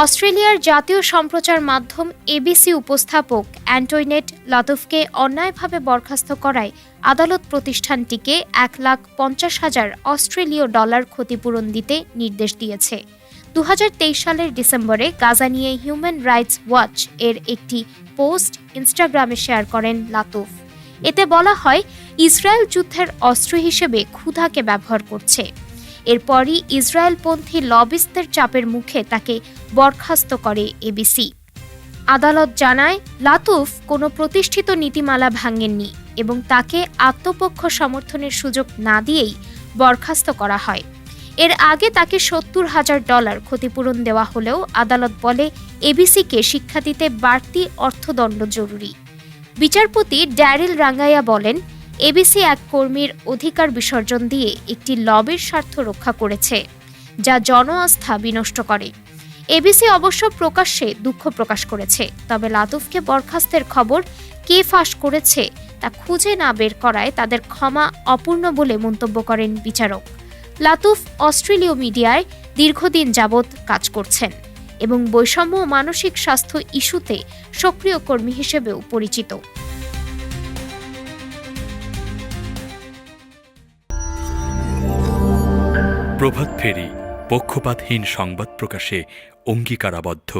অস্ট্রেলিয়ার জাতীয় সম্প্রচার মাধ্যম এবিসি উপস্থাপক অ্যান্টোইনেট লাতুফকে অন্যায়ভাবে বরখাস্ত করায় আদালত প্রতিষ্ঠানটিকে এক লাখ পঞ্চাশ হাজার অস্ট্রেলীয় ডলার ক্ষতিপূরণ দিতে নির্দেশ দিয়েছে। দু হাজার তেইশ সালের ডিসেম্বরে গাজা নিয়ে হিউম্যান রাইটস ওয়াচ এর একটি পোস্ট ইনস্টাগ্রামে শেয়ার করেন লাতুফ। এতে বলা হয়, ইসরায়েল যুদ্ধের অস্ত্র হিসেবে ক্ষুধাকে ব্যবহার করছে। এরপরই ইসরায়েলপন্থী লবিস্টদের চাপের মুখে তাকে বরখাস্ত করে এবিসি আদালত জানায়, লাতুফ কোনো প্রতিষ্ঠিত নীতিমালা ভাঙেননি এবং তাকে আত্মপক্ষ সমর্থনের সুযোগ না দিয়েই বরখাস্ত করা হয়। এর আগে তাকে সত্তর হাজার ডলার ক্ষতিপূরণ দেওয়া হলেও আদালত বলে এবিসিকে শিক্ষা দিতে বাড়তি অর্থদণ্ড জরুরি। বিচারপতি ড্যারিল রাঙ্গাইয়া বলেন এবিসি এক কর্মীর অধিকার বিসর্জন দিয়ে একটি লবির স্বার্থ রক্ষা করেছে, যা জন আস্থা বিনষ্ট করে। এবিসি অবশ্য প্রকাশ্যে দুঃখ প্রকাশ করেছে, তবে লাতুফকে বরখাস্তের খবর কে ফাঁস করেছে তা খুঁজে না বের করায় তাদের ক্ষমা অপূর্ণ বলে মন্তব্য করেন বিচারক। লাতুফ অস্ট্রেলীয় মিডিয়ায় দীর্ঘদিন যাবৎ কাজ করছেন এবং বৈষম্য মানসিক স্বাস্থ্য ইস্যুতে সক্রিয় কর্মী হিসেবেও পরিচিত। প্রভাত ফেরি পক্ষপাতহীন সংবাদ প্রকাশে অঙ্গীকারাবদ্ধ।